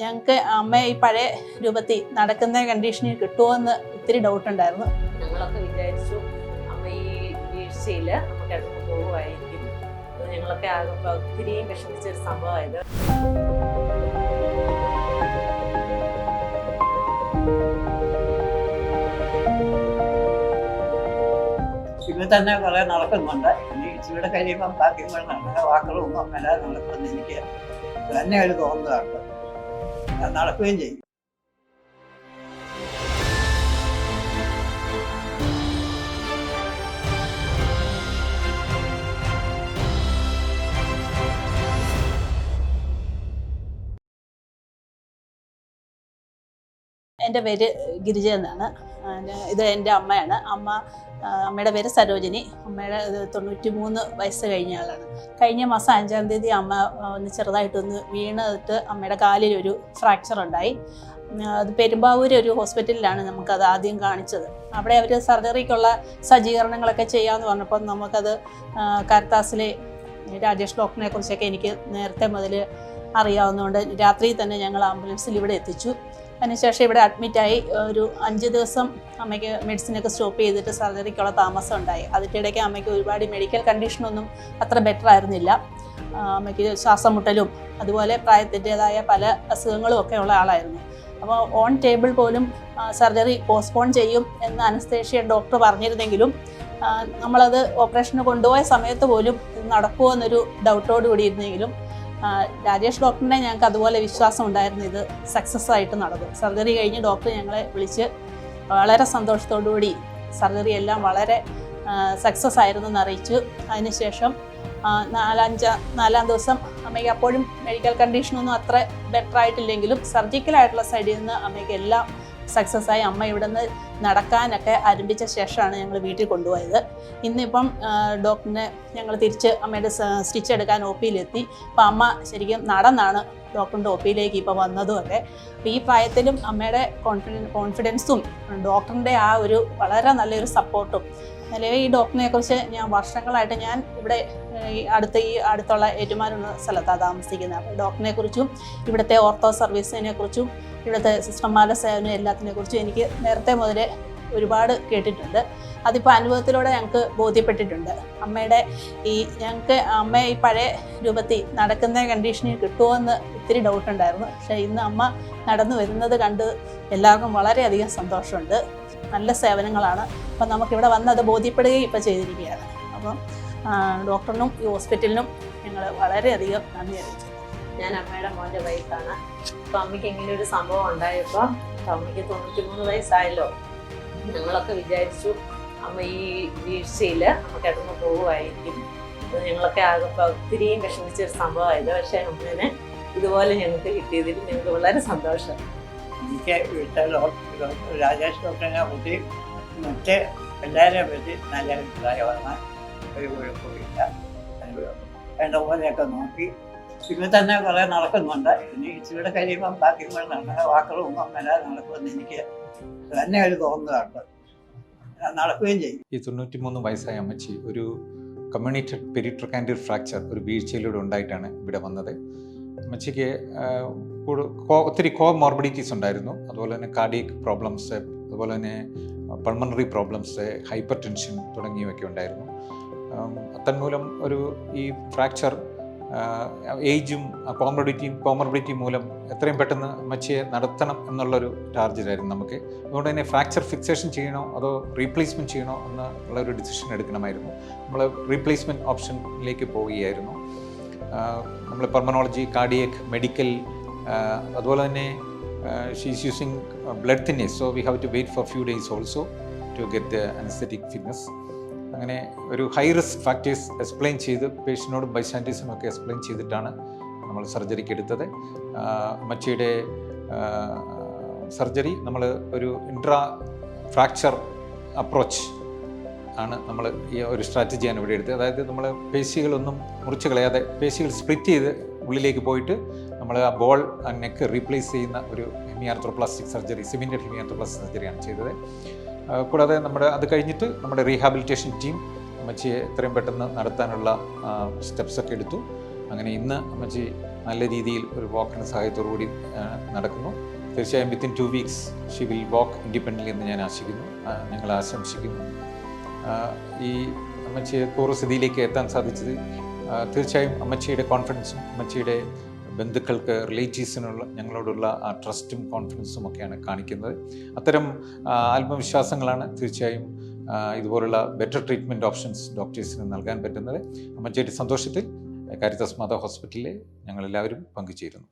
ഞങ്ങൾക്ക് അമ്മ ഈ പഴയ രൂപത്തിൽ നടക്കുന്ന കണ്ടീഷനിൽ കിട്ടുമോ എന്ന് ഒത്തിരി ഡൗട്ട് ഉണ്ടായിരുന്നു. ഞങ്ങളൊക്കെ വിചാരിച്ചു അമ്മ ഈ വീഴ്ചയിൽ നമുക്ക് അടുത്ത് പോവുമായിരിക്കും ഞങ്ങളൊക്കെ ആകുമ്പോൾ ഒത്തിരി വിഷമിച്ച ഒരു സംഭവമായത്. ഇവ തന്നെ കുറെ നടക്കുന്നുണ്ട്. ഇനി ഇച്ചിരിയുടെ കഴിയുമ്പം ബാക്കി നടക്കുന്ന വാക്കുകളും ഒന്നും വരാതെ നടക്കുമെന്ന് എനിക്ക് തന്നെ ഒരു തോന്നുന്നുണ്ട് അത് നടക്കുകയും ചെയ്യും എന്റെ പേര് ഗിരിജ എന്നാണ്. ഇത് എന്റെ അമ്മയാണ്. അമ്മ അമ്മയുടെ പേര് സരോജിനി. അമ്മയുടെ തൊണ്ണൂറ്റി മൂന്ന് വയസ്സ് കഴിഞ്ഞ ആളാണ്. കഴിഞ്ഞ മാസം അഞ്ചാം തീയതി അമ്മ ഒന്ന് ചെറുതായിട്ടൊന്ന് വീണിട്ട് അമ്മയുടെ കാലിൽ ഒരു ഫ്രാക്ചർ ഉണ്ടായി അത് പെരുമ്പാവൂർ ഒരു ഹോസ്പിറ്റലിലാണ് നമുക്കത് ആദ്യം കാണിച്ചത്. അവിടെ അവർ സർജറിക്കുള്ള സജ്ജീകരണങ്ങളൊക്കെ ചെയ്യാമെന്ന് പറഞ്ഞപ്പോൾ നമുക്കത് കാരിത്താസിലെ രാജേഷ് ഡോക്ടറിനെ കുറിച്ചൊക്കെ എനിക്ക് നേരത്തെ മുതൽ അറിയാവുന്നതുകൊണ്ട് രാത്രി തന്നെ ഞങ്ങൾ ആംബുലൻസിൽ ഇവിടെ എത്തിച്ചു. അതിനുശേഷം ഇവിടെ അഡ്മിറ്റായി. ഒരു അഞ്ച് ദിവസം അമ്മയ്ക്ക് മെഡിസിനൊക്കെ സ്റ്റോപ്പ് ചെയ്തിട്ട് സർജറിക്കുള്ള താമസം ഉണ്ടായി. അതിന്റെ അമ്മയ്ക്ക് ഒരുപാട് മെഡിക്കൽ കണ്ടീഷനൊന്നും അത്ര ബെറ്റർ ആയിരുന്നില്ല. അമ്മയ്ക്ക് ശ്വാസം മുട്ടലും അതുപോലെ പ്രായത്തിന്റെതായ പല അസുഖങ്ങളും ഒക്കെ ഉള്ള ആളായിരുന്നു. അപ്പോൾ ഓൺ ടേബിൾ പോലും സർജറി പോസ്റ്റ്പോൺ ചെയ്യും എന്ന് അനസ്തേഷ്യ ഡോക്ടർ പറഞ്ഞിരുന്നെങ്കിലും നമ്മളത് ഓപ്പറേഷന് കൊണ്ടുപോയ സമയത്ത് പോലും നടക്കുമോ എന്നൊരു ഡൗട്ടോടുകൂടി ഇരുന്നെങ്കിലും രാജേഷ് ഡോക്ടറിനെ ഞങ്ങൾക്ക് അതുപോലെ വിശ്വാസം ഉണ്ടായിരുന്നു. ഇത് സക്സസ് ആയിട്ട് നടന്നു. സർജറി കഴിഞ്ഞ് ഡോക്ടർ ഞങ്ങളെ വിളിച്ച് വളരെ കൂടി സർജറി എല്ലാം വളരെ സക്സസ് ആയിരുന്നു എന്ന് അറിയിച്ചു. അതിനുശേഷം നാലഞ്ച നാലാം ദിവസം അമ്മയ്ക്ക് അപ്പോഴും മെഡിക്കൽ കണ്ടീഷനൊന്നും അത്ര ബെറ്റർ ആയിട്ടില്ലെങ്കിലും സർജിക്കലായിട്ടുള്ള സൈഡിൽ നിന്ന് അമ്മയ്ക്ക് എല്ലാം സക്സസ് ആയി അമ്മ ഇവിടെ നിന്ന് നടക്കാനൊക്കെ ആരംഭിച്ച ശേഷമാണ് ഞങ്ങൾ വീട്ടിൽ കൊണ്ടുപോയത്. ഇന്നിപ്പം ഡോക്ടറിനെ ഞങ്ങൾ തിരിച്ച് അമ്മയുടെ സ്റ്റിച്ച് എടുക്കാൻ ഒ പിയിലെത്തി അപ്പം അമ്മ ശരിക്കും നടന്നാണ് ഡോക്ടറിന്റെ ഒ പിയിലേക്ക് ഇപ്പോൾ വന്നതും ഒക്കെ അപ്പോൾ ഈ പ്രായത്തിലും അമ്മയുടെ കോൺഫിഡൻ കോൺഫിഡൻസും ഡോക്ടറിന്റെ ആ ഒരു വളരെ നല്ലൊരു സപ്പോർട്ടും നിലവിൽ ഈ ഡോക്ടറിനെ കുറിച്ച് ഞാൻ വർഷങ്ങളായിട്ട് ഞാൻ ഇവിടെ ഈ അടുത്ത ഈ അടുത്തുള്ള ഏറ്റുമാനുള്ള സ്ഥലത്താണ് താമസിക്കുന്നത്. അപ്പോൾ ഡോക്ടറിനെ കുറിച്ചും ഇവിടുത്തെ ഓർത്തോ സർവീസിനെ കുറിച്ചും ഇവിടുത്തെ സിസ്റ്റർമാരുടെ സേവനം എല്ലാത്തിനെ കുറിച്ചും എനിക്ക് നേരത്തെ മുതലേ ഒരുപാട് കേട്ടിട്ടുണ്ട്. അതിപ്പോൾ അനുഭവത്തിലൂടെ ഞങ്ങൾക്ക് ബോധ്യപ്പെട്ടിട്ടുണ്ട്. അമ്മയുടെ ഈ ഞങ്ങൾക്ക് അമ്മ ഈ പഴയ രൂപത്തിൽ നടക്കുന്ന കണ്ടീഷനിൽ കിട്ടുമോ എന്ന് ഒത്തിരി ഡൗട്ട് ഉണ്ടായിരുന്നു. പക്ഷേ ഇന്ന് അമ്മ നടന്നു വരുന്നത് കണ്ട് എല്ലാവർക്കും വളരെയധികം സന്തോഷമുണ്ട്. നല്ല സേവനങ്ങളാണ്. അപ്പം നമുക്കിവിടെ വന്ന് അത് ബോധ്യപ്പെടുകയും ഇപ്പോൾ ചെയ്തിരിക്കുകയാണ്. അപ്പം ഡോക്ടറിനും ഈ ഹോസ്പിറ്റലിനും ഞങ്ങൾ വളരെയധികം നന്ദി അറിയിച്ചു. ഞാൻ അമ്മയുടെ മോന്റെ വൈഫാണ്. അപ്പോൾ അമ്മയ്ക്ക് ഇങ്ങനെ ഒരു സംഭവം ഉണ്ടായപ്പോൾ അമ്മയ്ക്ക് തൊണ്ണൂറ്റി മൂന്ന് വയസ്സായല്ലോ. ഞങ്ങളൊക്കെ വിചാരിച്ചു അമ്മ ഈ വീഴ്ചയിൽ അമ്മ കിടന്നു പോവുമായിരിക്കും. അത് ഞങ്ങളൊക്കെ ആകെ ഒത്തിരിയും വിഷമിച്ച ഒരു സംഭവമായത്. പക്ഷേ അമ്മേനെ ഇതുപോലെ ഞങ്ങൾക്ക് കിട്ടിയതിൽ ഞങ്ങൾക്ക് വളരെ സന്തോഷം. എനിക്ക് ഇവിടുത്തെ രാജേഷ് ഡോക്ടറിനെ പറ്റി മറ്റ് എല്ലാവരെയും പറ്റി നല്ല അഭിപ്രായമാണ്. ഒരു കുഴപ്പമില്ല പോലെയൊക്കെ നോക്കി ഇവ തന്നെ കുറെ നടക്കുന്നുണ്ട്. ഇനി ഇച്ചിരിയുടെ കഴിയുമ്പം ബാക്കി നടക്കുന്ന വാക്കുകളും ഒന്നും വരാതെ നടക്കുമെന്ന് എനിക്ക് തന്നെ ഒരു തോന്നുന്നുണ്ട്. നടക്കുകയും ചെയ്യും. ഈ തൊണ്ണൂറ്റിമൂന്ന് വയസ്സായ അമ്മച്ചി ഒരു കമ്മ്യൂണിറ്റഡ് പെരിട്രക്കാൻഡിൽ ഫ്രാക്ചർ ഒരു വീഴ്ചയിലൂടെ ഉണ്ടായിട്ടാണ് ഇവിടെ വന്നത്. അമ്മച്ചിക്ക് ഒത്തിരി കോ മോർബിഡിറ്റീസ് ഉണ്ടായിരുന്നു. അതുപോലെ തന്നെ കാർഡിയക് പ്രോബ്ലംസ് അതുപോലെ തന്നെ പൾമണറി പ്രോബ്ലംസ് ഹൈപ്പർ ടെൻഷൻ തുടങ്ങിയവയൊക്കെ ഉണ്ടായിരുന്നു. തന്മൂലം ഒരു ഈ ഫ്രാക്ചർ ഏജും കോമർബിഡിറ്റിയും കോമോർബിഡിറ്റി മൂലം എത്രയും പെട്ടെന്ന് മച്ചിയെ നടത്തണം എന്നുള്ളൊരു ടാർജറ്റായിരുന്നു നമുക്ക്. അതുകൊണ്ട് തന്നെ ഫ്രാക്ചർ ഫിക്സേഷൻ ചെയ്യണോ അതോ റീപ്ലേസ്മെന്റ് ചെയ്യണോ എന്നുള്ള ഒരു ഡിസിഷൻ എടുക്കണമായിരുന്നു. നമ്മൾ റീപ്ലേസ്മെന്റ് ഓപ്ഷനിലേക്ക് പോവുകയായിരുന്നു. നമ്മൾ പെർമനോളജി കാർഡിയക് മെഡിക്കൽ അതുപോലെ തന്നെ she's using blood thinners so we have to wait for few days also to get the anaesthetic fitness അങ്ങനെ ഒരു ഹൈ റിസ്ക് ഫാക്ടേഴ്സ് എക്സ്പ്ലെയിൻ ചെയ്ത് പേഷ്യനോടും ബൈസ്റ്റാൻഡേഴ്സിനും ഒക്കെ എക്സ്പ്ലെയിൻ ചെയ്തിട്ടാണ് നമ്മൾ സർജറിക്ക് എടുത്തത്. മച്ചിയുടെ സർജറി നമ്മൾ ഒരു ഇൻട്രാ ഫ്രാക്ചർ അപ്രോച്ച് ആണ് നമ്മൾ ഈ ഒരു സ്ട്രാറ്റജിയാണ് ഇവിടെ എടുത്തത്. അതായത് നമ്മൾ പേശികളൊന്നും മുറിച്ച് കളയാതെ പേശികൾ സ്പ്ലിറ്റ് ചെയ്ത് ഉള്ളിലേക്ക് പോയിട്ട് നമ്മൾ ആ ബോൾ നെക്ക് റീപ്ലേസ് ചെയ്യുന്ന ഒരു ഹെമിയാർത്രോപ്ലാസ്റ്റിക് സർജറി സിമിന്റഡ് ഹെമിയാർത്രോപ്ലാസ്റ്റിക് സർജറിയാണ് ചെയ്തത്. കൂടാതെ നമ്മുടെ അത് കഴിഞ്ഞിട്ട് നമ്മുടെ റീഹാബിലിറ്റേഷൻ ടീം അമ്മച്ചിയെ എത്രയും പെട്ടെന്ന് നടത്താനുള്ള സ്റ്റെപ്സൊക്കെ എടുത്തു. അങ്ങനെ ഇന്ന് അമ്മച്ചി നല്ല രീതിയിൽ ഒരു വാക്കിന് സഹായത്തോടു കൂടി നടക്കുന്നു. തീർച്ചയായും within two weeks she will walk independent എന്ന് ഞാൻ ആശിക്കുന്നു. ഞങ്ങൾ ആശംസിക്കുന്നു. ഈ അമ്മച്ചിയെ പൂർവസ്ഥിതിയിലേക്ക് എത്താൻ സാധിച്ചത് തീർച്ചയായും അമ്മച്ചിയുടെ കോൺഫിഡൻസും അമ്മച്ചിയുടെ ബന്ധുക്കൾക്ക് റിലേറ്റീവ്സിനുള്ള ഞങ്ങളോടുള്ള ആ ട്രസ്റ്റും കോൺഫിഡൻസും ഒക്കെയാണ് കാണിക്കുന്നത്. അത്തരം ആത്മവിശ്വാസങ്ങളാണ് തീർച്ചയായും ഇതുപോലുള്ള ബെറ്റർ ട്രീറ്റ്മെന്റ് ഓപ്ഷൻസ് ഡോക്ടേഴ്സിന് നൽകാൻ പറ്റുന്നത്. അമ്മച്ചേരി സന്തോഷത്തിൽ കാരിത്താസ് മാതാ ഹോസ്പിറ്റലിൽ ഞങ്ങളെല്ലാവരും പങ്കുചേരുന്നു.